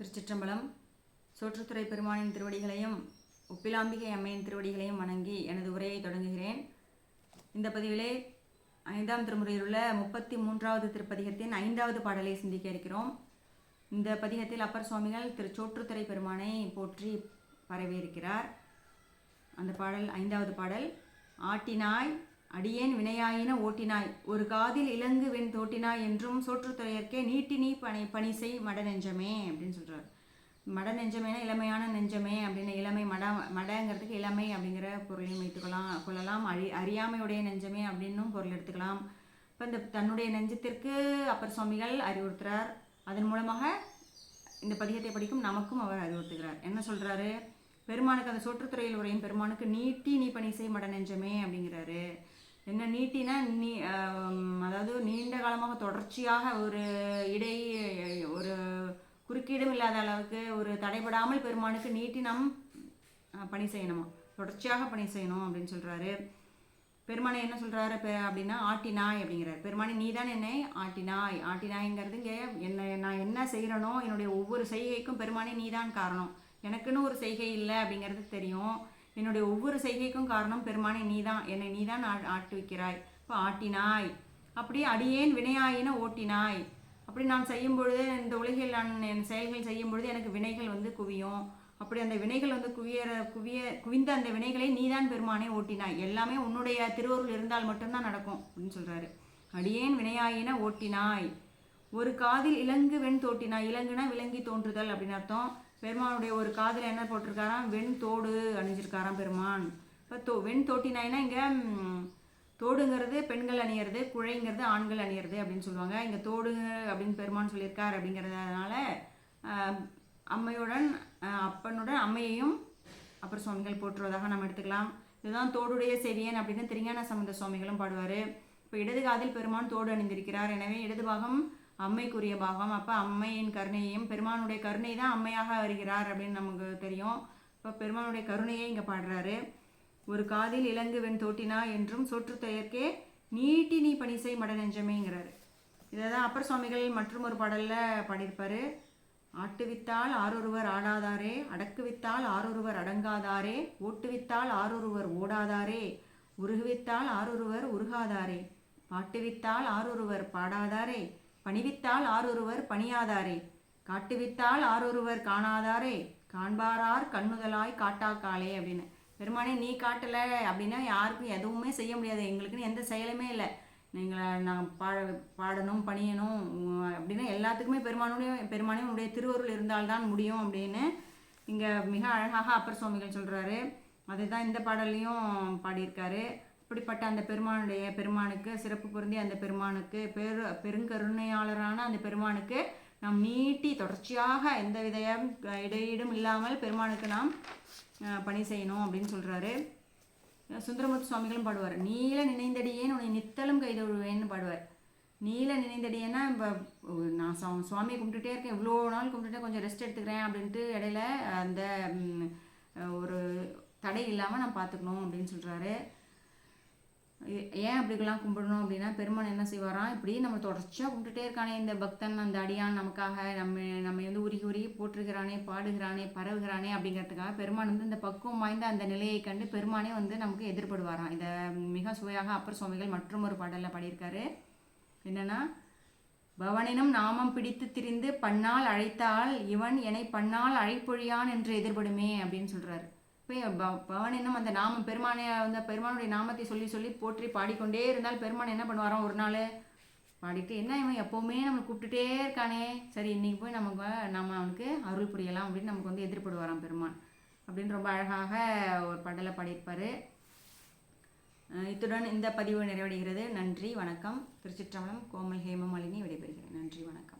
திருச்சிற்றம்பலம் சோற்றுத்துறை பெருமானின் திருவடிகளையும் உப்பிலாம்பிகை அம்மையின் திருவடிகளையும் வணங்கி எனது உரையை தொடங்குகிறேன். இந்த பதிவிலே ஐந்தாம் திருமுறையில் உள்ள முப்பத்தி மூன்றாவது திருப்பதிகத்தின் ஐந்தாவது பாடலை சிந்திக்க இருக்கிறோம். இந்த பதிகத்தில் அப்பர் சுவாமிகள் திரு சோற்றுத்துறை பெருமானை போற்றி பரவியிருக்கிறார் அந்த பாடல் ஐந்தாவது பாடல் ஆட்டினாய் அடியேன் வினையாயின ஓட்டினாய். ஒரு காதில் இலங்கு வெண் தோட்டினாய் என்றும் சோற்றுத்துறையற்கே நீட்டி நீ பணி பணி செய் மட நெஞ்சமே அப்படின்னு சொல்கிறார் மட நெஞ்சமேனா இளமையான நெஞ்சமே அப்படின்னு இளமை மட மடங்கிறதுக்கு இளமை அப்படிங்கிற பொருளையும் வைத்துக்கலாம். கொள்ளலாம். அழி அறியாமையுடைய நெஞ்சமே அப்படின்னும் பொருள் எடுத்துக்கலாம். இப்போ இந்த தன்னுடைய நெஞ்சத்திற்கு அப்பர் சுவாமிகள் அறிவுறுத்துறார். அதன் மூலமாக இந்த பதிகத்தை படிக்கும் நமக்கும் அவர் அறிவுறுத்துகிறார். என்ன சொல்கிறாரு பெருமானுக்கு அந்த சோற்றுத்துறையில் உரையும் பெருமானுக்கு நீட்டி நீ பணி செய் மட நெஞ்சமே அப்படிங்கிறாரு. என்ன நீட்டினா நீ அதாவது நீண்ட காலமாக தொடர்ச்சியாக ஒரு இடை ஒரு குறுக்கீடும் இல்லாத அளவுக்கு ஒரு தடைபடாமல் பெருமானுக்கு நீட்டி நாம் பணி செய்யணுமா? தொடர்ச்சியாக பணி செய்யணும் அப்படின்னு சொல்கிறாரு பெருமானை என்ன சொல்கிறாரு அப்படின்னா ஆட்டினாய் அப்படிங்கிறார். பெருமானி நீதான் என்னை ஆட்டினாய். ஆட்டினாய்ங்கிறது இங்கே என்ன நான் என்ன செய்கிறனோ என்னுடைய ஒவ்வொரு செய்கைக்கும் பெருமானி நீதான் காரணம். எனக்குன்னு ஒரு செய்கை இல்லை அப்படிங்கிறது தெரியும். என்னுடைய ஒவ்வொரு செய்கைக்கும் காரணம் பெருமானே நீதான் என்னை நீதான் ஆ ஆட்டி வைக்கிறாய். இப்போ ஆட்டினாய். அப்படி அடியேன் வினையாயின ஓட்டினாய். அப்படி நான் செய்யும் பொழுது இந்த உலகில் நான் என் செயல்கள் செய்யும் பொழுது எனக்கு வினைகள் வந்து குவியும். அப்படி அந்த வினைகள் வந்து குவியற குவிய குவிந்த அந்த வினைகளை நீதான் பெருமானே ஓட்டினாய். எல்லாமே உன்னுடைய திருவருள் இருந்தால் மட்டும்தான் நடக்கும் அப்படின்னு சொல்கிறாரு அடியேன் வினையாயின ஓட்டினாய். ஒரு காதில் இலங்கு வெண் தோட்டினாய். இலங்குனா விலங்கி தோன்றுதல் அப்படின்னு அர்த்தம். பெருமானுடைய ஒரு காதில் என்ன போட்டிருக்காராம்? வெண் தோடு அணிஞ்சிருக்காராம் பெருமான். இப்போ தோ வெண் தோட்டினாய்னா இங்கே தோடுங்கிறது பெண்கள் அணியிறது குழைங்கிறது ஆண்கள் அணியிறது அப்படின்னு சொல்லுவாங்க. இங்கே தோடு அப்படின்னு பெருமான் சொல்லியிருக்கார் அப்படிங்கிறதுனால அம்மையுடன் அப்பனுடன் அம்மையையும் அப்புறம் சுவாமிகள் போற்றுவதாக நம்ம எடுத்துக்கலாம். இதுதான் தோடுடைய செவியன் அப்படின்னு திருஞான சம்பந்த சுவாமிகளும் பாடுவார். இப்போ இடது காதில் பெருமான் தோடு அணிந்திருக்கிறார். எனவே இடது பாகம் அம்மைக்குரிய பாகம் அப்போ அம்மையின் கருணையையும் பெருமானுடைய கருணை தான் அம்மையாக வருகிறார் அப்படின்னு நமக்கு தெரியும். இப்போ பெருமானுடைய கருணையை இங்கே பாடுறாரு. ஒரு காதில் இலங்கு வெண் தோட்டினா என்றும் சோற்றுத்தையர்க்கே நீட்டி நீ பணிசை மட நெஞ்சமேங்கிறாரு. இதை தான் அப்பர் சுவாமிகள் மற்றும் ஒரு பாடலில் ஆட்டு ஆட்டுவித்தால் ஆரொருவர் ஆடாதாரே அடக்குவித்தால் ஆரொருவர் அடங்காதாரே ஓட்டுவித்தால் ஆரொருவர் ஓடாதாரே உருகுவித்தால் ஆரொருவர் உருகாதாரே பாட்டுவித்தால் ஆரொருவர் பாடாதாரே பணிவித்தால் ஆரொருவர் பணியாதாரே. காட்டுவித்தால் ஆரொருவர் காணாதாரே. காண்பாரார் கண்ணுதலாய் காட்டாக்காளே அப்படின்னு. பெருமானே நீ காட்டல அப்படின்னா யாருக்கும் எதுவுமே செய்ய முடியாது. எங்களுக்குன்னு எந்த செயலுமே இல்லை. நீங்களை நான் பாட பாடணும் பணியணும் அப்படின்னா எல்லாத்துக்குமே பெருமானுடைய பெருமானையும் உடைய திருவருள் இருந்தால்தான் முடியும் அப்படின்னு இங்கே மிக அழகாக அப்பர் சுவாமிகள் சொல்கிறாரு அதுதான் இந்த பாடல்லையும் பாடியிருக்காரு. அப்படிப்பட்ட அந்த பெருமானுடைய பெருமானுக்கு சிறப்பு பொருந்தி அந்த பெருமானுக்கு பெரு பெருங்கருணையாளரான அந்த பெருமானுக்கு நாம் நீட்டி தொடர்ச்சியாக எந்த வித இடையீடும் இல்லாமல் பெருமானுக்கு நாம் பணி செய்யணும் அப்படின்னு சொல்கிறாரு சுந்தரமூர்த்தி சுவாமிகளும் பாடுவார். நீல நினைந்தடியேன் உன்னை நித்தலும் கைதொழுவேன்னு பாடுவார். நீல நினைந்தடியேன்னா இப்போ நான் சுவாமியை கும்பிட்டுட்டே இருக்கேன். இவ்வளோ நாள் கும்பிட்டுட்டே கொஞ்சம் ரெஸ்ட் எடுத்துக்கிறேன் அப்படின்ட்டு இடையில அந்த ஒரு தடை இல்லாமல் நான் பார்த்துக்கணும் அப்படின்னு சொல்கிறாரு ஏன் அப்படிக்கெல்லாம் கும்பிடணும் அப்படின்னா பெருமான் என்ன செய்வாராம் இப்படி நம்ம தொடர்ச்சியாக கும்பிட்டுட்டே இருக்கானே இந்த பக்தன் அந்த அடியான் நமக்காக நம்ம நம்ம வந்து உருகி உருகி போற்றுகிறானே பாடுகிறானே பரவுகிறானே அப்படிங்கிறதுக்காக பெருமான் வந்து இந்த பக்குவம் வாய்ந்த அந்த நிலையை கண்டு பெருமானே வந்து நமக்கு எதிர்படுவாராம். இதை மிக சுவையாக அப்பர் சுவாமிகள் மற்றும் ஒரு பாடலில் பாடியிருக்காரு. என்னன்னா பவனினும் நாமம் பிடித்து திரிந்து பண்ணால் அழைத்தால் இவன் என்னை பண்ணால் அழைப்பொழியான் என்று எதிர்படுமே அப்படின்னு சொல்கிறாரு பவனினும் அந்த நாமம் பெருமானை அந்த பெருமானுடைய நாமத்தை சொல்லி சொல்லி போற்றி பாடிக்கொண்டே இருந்தால் பெருமான் என்ன பண்ணுவாராம் ஒரு நாள்? பாடிட்டு என்ன இவன் எப்போவுமே நம்மளை கூப்பிட்டுட்டே இருக்கானே? சரி இன்னைக்கு போய் நமக்கு நம்ம அவனுக்கு அருள் புரியலாம் அப்படின்னு நமக்கு வந்து எதிர்படுவாராம் பெருமான். அப்படின்னு ரொம்ப அழகாக ஒரு பாடலை பாடியிருப்பார். இத்துடன் இந்த பதிவு நிறைவடைகிறது. நன்றி வணக்கம். திருச்சிற்றம்பலம் கோமல் ஹேமமாலினி விடைபெறுகிறேன். நன்றி வணக்கம்.